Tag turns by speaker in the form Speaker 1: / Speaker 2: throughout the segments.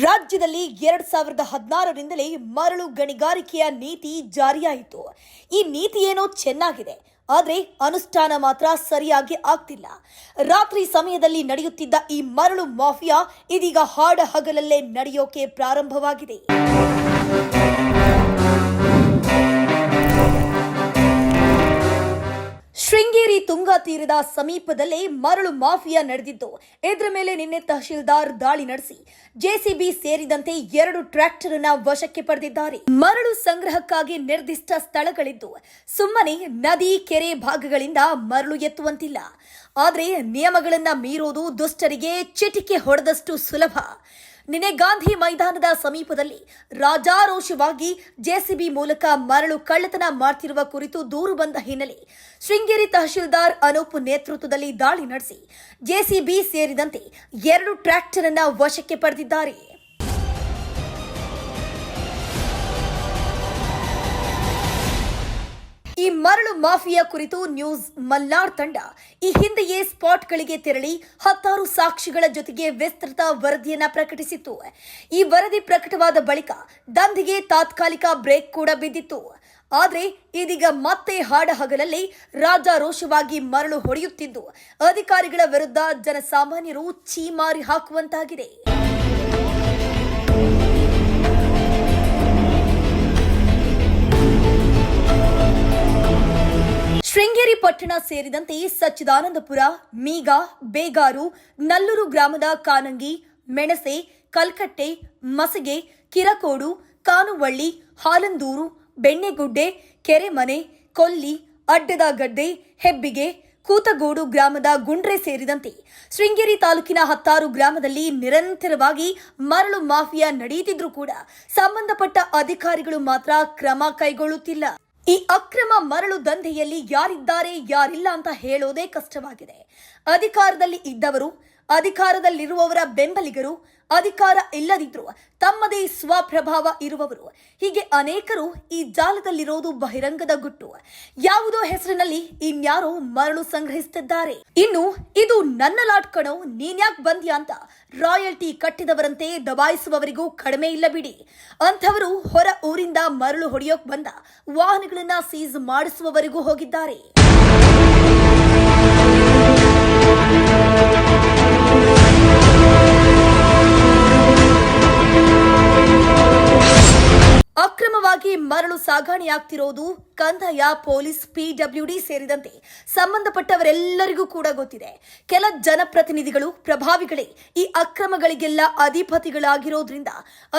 Speaker 1: ರಾಜ್ಯದಲ್ಲಿ ಎರಡ್ ಸಾವಿರದ ಹದಿನಾರರಿಂದಲೇ ಮರಳು ಗಣಿಗಾರಿಕೆಯ ನೀತಿ ಜಾರಿಯಾಯಿತು. ಈ ನೀತಿ ಏನೋ ಚೆನ್ನಾಗಿದೆ, ಆದರೆ ಅನುಷ್ಠಾನ ಮಾತ್ರ ಸರಿಯಾಗಿ ಆಗ್ತಿಲ್ಲ. ರಾತ್ರಿ ಸಮಯದಲ್ಲಿ ನಡೆಯುತ್ತಿದ್ದ ಈ ಮರಳು ಮಾಫಿಯಾ ಇದೀಗ ಹಾಡ ಹಗಲಲ್ಲೇ ನಡೆಯೋಕೆ ಪ್ರಾರಂಭವಾಗಿದೆ. ಶೃಂಗೇರಿ ತುಂಗಾ ತೀರದ ಸಮೀಪದಲ್ಲೇ ಮರಳು ಮಾಫಿಯಾ ನಡೆದಿದ್ದು ಇದರ ಮೇಲೆ ನಿನ್ನೆ ತಹಶೀಲ್ದಾರ್ ದಾಳಿ ನಡೆಸಿ, ಜೆಸಿಬಿ ಸೇರಿದಂತೆ ಎರಡು ಟ್ರ್ಯಾಕ್ಟರ್ನ ವಶಕ್ಕೆ ಪಡೆದಿದ್ದಾರೆ. ಮರಳು ಸಂಗ್ರಹಕ್ಕಾಗಿ ನಿರ್ದಿಷ್ಟ ಸ್ಥಳಗಳಿದ್ದು, ಸುಮ್ಮನೆ ನದಿ, ಕೆರೆ ಭಾಗಗಳಿಂದ ಮರಳು ಎತ್ತುವಂತಿಲ್ಲ. ಆದರೆ ನಿಯಮಗಳನ್ನ ಮೀರೋದು ದುಷ್ಟರಿಗೆ ಚಿಟಿಕೆ ಹೊಡೆದಷ್ಟು ಸುಲಭ. ನಿನ್ನೆ ಗಾಂಧಿ ಮೈದಾನದ ಸಮೀಪದಲ್ಲಿ ರಾಜಾರೋಷವಾಗಿ ಜೆಸಿಬಿ ಮೂಲಕ ಮರಳು ಕಳ್ಳತನ ಮಾಡ್ತಿರುವ ಕುರಿತು ದೂರು ಬಂದ ಹಿನ್ನೆಲೆ ಶೃಂಗೇರಿ ತಹಶೀಲ್ದಾರ್ ಅನೂಪ್ ನೇತೃತ್ವದಲ್ಲಿ ದಾಳಿ ನಡೆಸಿ ಜೆಸಿಬಿ ಸೇರಿದಂತೆ ಎರಡು ಟ್ರ್ಯಾಕ್ಟರ್ ಅನ್ನ ವಶಕ್ಕೆ ಪಡೆದಿದ್ದಾರೆ. ಮರಳು ಮಾಫಿಯಾ ಕುರಿತು ನ್ಯೂಸ್ ಮಲ್ನಾಡ್ ತಂಡ. ಈ ಹಿಂದೆಯೇ ಸ್ಪಾಟ್ಗಳಿಗೆ ತೆರಳಿ ಹತ್ತಾರು ಸಾಕ್ಷಿಗಳ ಜೊತೆಗೆ ವಿಸ್ತೃತ ವರದಿಯನ್ನ ಪ್ರಕಟಿಸಿತ್ತು. ಈ ವರದಿ ಪ್ರಕಟವಾದ ಬಳಿಕ ದಂಧೆಗೆ ತಾತ್ಕಾಲಿಕ ಬ್ರೇಕ್ ಕೂಡ ಬಿದ್ದಿತ್ತು. ಆದರೆ ಇದೀಗ ಮತ್ತೆ ಹಾಡ ಹಗಲಲ್ಲಿ ರಾಜಾರೋಷವಾಗಿ ಮರಳು ಹೊಡೆಯುತ್ತಿದ್ದು. ಅಧಿಕಾರಿಗಳ ವಿರುದ್ಧ ಜನಸಾಮಾನ್ಯರು ಚೀಮಾರಿ ಹಾಕುವಂತಾಗಿದೆ. ಪಟ್ಟಣ ಸೇರಿದಂತೆ ಸಚ್ಚಿದಾನಂದಪುರ, ಮೀಗ, ಬೇಗಾರು, ನಲ್ಲೂರು ಗ್ರಾಮದ ಕಾನಂಗಿ, ಮೆಣಸೆ, ಕಲ್ಕಟ್ಟೆ, ಮಸಗೆ, ಕಿರಕೋಡು, ಕಾನುವಳ್ಳಿ, ಹಾಲಂದೂರು, ಬೆಣ್ಣೆಗುಡ್ಡೆ, ಕೆರೆಮನೆ, ಕೊಲ್ಲಿ, ಅಡ್ಡದ ಗಡ್ಡೆ, ಹೆಬ್ಬಿಗೆ, ಕೂತಗೋಡು ಗ್ರಾಮದ ಗುಂಡ್ರೆ ಸೇರಿದಂತೆ ಶೃಂಗೇರಿ ತಾಲೂಕಿನ ಹತ್ತಾರು ಗ್ರಾಮದಲ್ಲಿ ನಿರಂತರವಾಗಿ ಮರಳು ಮಾಫಿಯಾ ನಡೆಯುತ್ತಿದ್ರೂ ಕೂಡ ಸಂಬಂಧಪಟ್ಟ ಅಧಿಕಾರಿಗಳು ಮಾತ್ರ ಕ್ರಮ ಕೈಗೊಳ್ಳುತ್ತಿಲ್ಲ. ಈ ಅಕ್ರಮ ಮರಳು ದಂಧೆಯಲ್ಲಿ ಯಾರಿದ್ದಾರೆ, ಯಾರಿಲ್ಲ ಅಂತ ಹೇಳೋದೇ ಕಷ್ಟವಾಗಿದೆ. ಅಧಿಕಾರದಲ್ಲಿ ಇದ್ದವರು, ಅಧಿಕಾರದಲ್ಲಿರುವವರ ಬೆಂಬಲಿಗರು, ಅಧಿಕಾರ ಇಲ್ಲದಿದ್ರು ತಮ್ಮದೇ ಸ್ವಪ್ರಭಾವ ಇರುವವರು. ಹೀಗೆ ಅನೇಕರು ಈ ಜಾಲದಲ್ಲಿರೋದು ಬಹಿರಂಗದ ಗುಟ್ಟು. ಯಾವುದೋ ಹೆಸರಿನಲ್ಲಿ ಇನ್ಯಾರೋ ಮರಳು ಸಂಗ್ರಹಿಸುತ್ತಿದ್ದಾರೆ. ಇನ್ನು ಇದು ನನ್ನ ಲಾಟ್ ಕಣೋ ನೀನ್ಯಾಕ್ ಬಂದ್ಯಾ ಅಂತ ರಾಯಲ್ಟಿ ಕಟ್ಟಿದವರಂತೆ ದಬಾಯಿಸುವವರಿಗೂ ಕಡಿಮೆ ಇಲ್ಲ ಬಿಡಿ. ಅಂಥವರು ಹೊರ ಊರಿಂದ ಮರಳು ಹೊಡೆಯೋಕ್ ಬಂದ ವಾಹನಗಳನ್ನ ಸೀಸ್ ಮಾಡಿಸುವವರೆಗೂ ಹೋಗಿದ್ದಾರೆ. ಅಕ್ರಮವಾಗಿ ಮರಳು ಸಾಗಾಣೆಯಾಗ್ತಿರೋದು ಕಂದಾಯ, ಪೊಲೀಸ್ ಪಿಡಬ್ಲ್ಯೂಡಿ ಸೇರಿದಂತೆ ಸಂಬಂಧಪಟ್ಟವರೆಲ್ಲರಿಗೂ ಕೂಡ ಗೊತ್ತಿದೆ. ಕೆಲ ಜನಪ್ರತಿನಿಧಿಗಳು, ಪ್ರಭಾವಿಗಳೇ ಈ ಅಕ್ರಮಗಳಿಗೆಲ್ಲ ಅಧಿಪತಿಗಳಾಗಿರೋದ್ರಿಂದ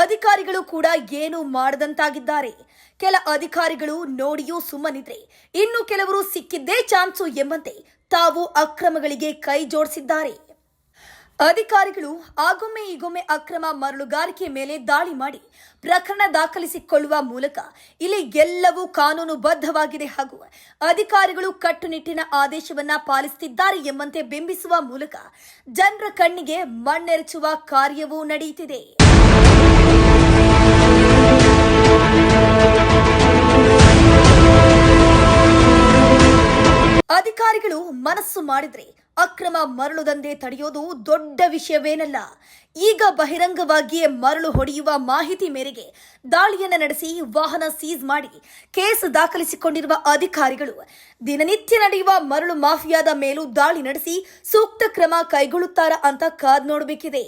Speaker 1: ಅಧಿಕಾರಿಗಳು ಕೂಡ ಏನು ಮಾಡದಂತಾಗಿದ್ದಾರೆ. ಕೆಲ ಅಧಿಕಾರಿಗಳು ನೋಡಿಯೂ ಸುಮ್ಮನಿದ್ರೆ ಇನ್ನು ಕೆಲವರು ಸಿಕ್ಕಿದ್ದೇ ಚಾನ್ಸು ಎಂಬಂತೆ ತಾವು ಅಕ್ರಮಗಳಿಗೆ ಕೈ ಜೋಡಿಸಿದ್ದಾರೆ. ಅಧಿಕಾರಿಗಳು ಆಗೊಮ್ಮೆ ಈಗೊಮ್ಮೆ ಅಕ್ರಮ ಮರಳುಗಾರಿಕೆ ಮೇಲೆ ದಾಳಿ ಮಾಡಿ ಪ್ರಕರಣ ದಾಖಲಿಸಿಕೊಳ್ಳುವ ಮೂಲಕ ಇಲ್ಲಿ ಎಲ್ಲವೂ ಕಾನೂನುಬದ್ಧವಾಗಿದೆ ಹಾಗೂ ಅಧಿಕಾರಿಗಳು ಕಟ್ಟುನಿಟ್ಟಿನ ಆದೇಶವನ್ನ ಪಾಲಿಸುತ್ತಿದ್ದಾರೆ ಎಂಬಂತೆ ಬಿಂಬಿಸುವ ಮೂಲಕ ಜನರ ಕಣ್ಣಿಗೆ ಮಣ್ಣೆರಚುವ ಕಾರ್ಯವೂ ನಡೆಯುತ್ತಿದೆ. ಅಧಿಕಾರಿಗಳು ಮನಸ್ಸು ಮಾಡಿದ್ರೆ ಅಕ್ರಮ ಮರಳು ದಂಧೆ ತಡೆಯೋದು ದೊಡ್ಡ ವಿಷಯವೇನಲ್ಲ. ಈಗ ಬಹಿರಂಗವಾಗಿಯೇ ಮರಳು ಹೊಡೆಯುವ ಮಾಹಿತಿ ಮೇರೆಗೆ ದಾಳಿಯನ್ನು ನಡೆಸಿ ವಾಹನ ಸೀಸ್ ಮಾಡಿ ಕೇಸ್ ದಾಖಲಿಸಿಕೊಂಡಿರುವ ಅಧಿಕಾರಿಗಳು ದಿನನಿತ್ಯ ನಡೆಯುವ ಮರಳು ಮಾಫಿಯಾದ ಮೇಲೂ ದಾಳಿ ನಡೆಸಿ ಸೂಕ್ತ ಕ್ರಮ ಕೈಗೊಳ್ಳುತ್ತಾರಾ ಅಂತ ಕಾದ್ ನೋಡಬೇಕಿದೆ.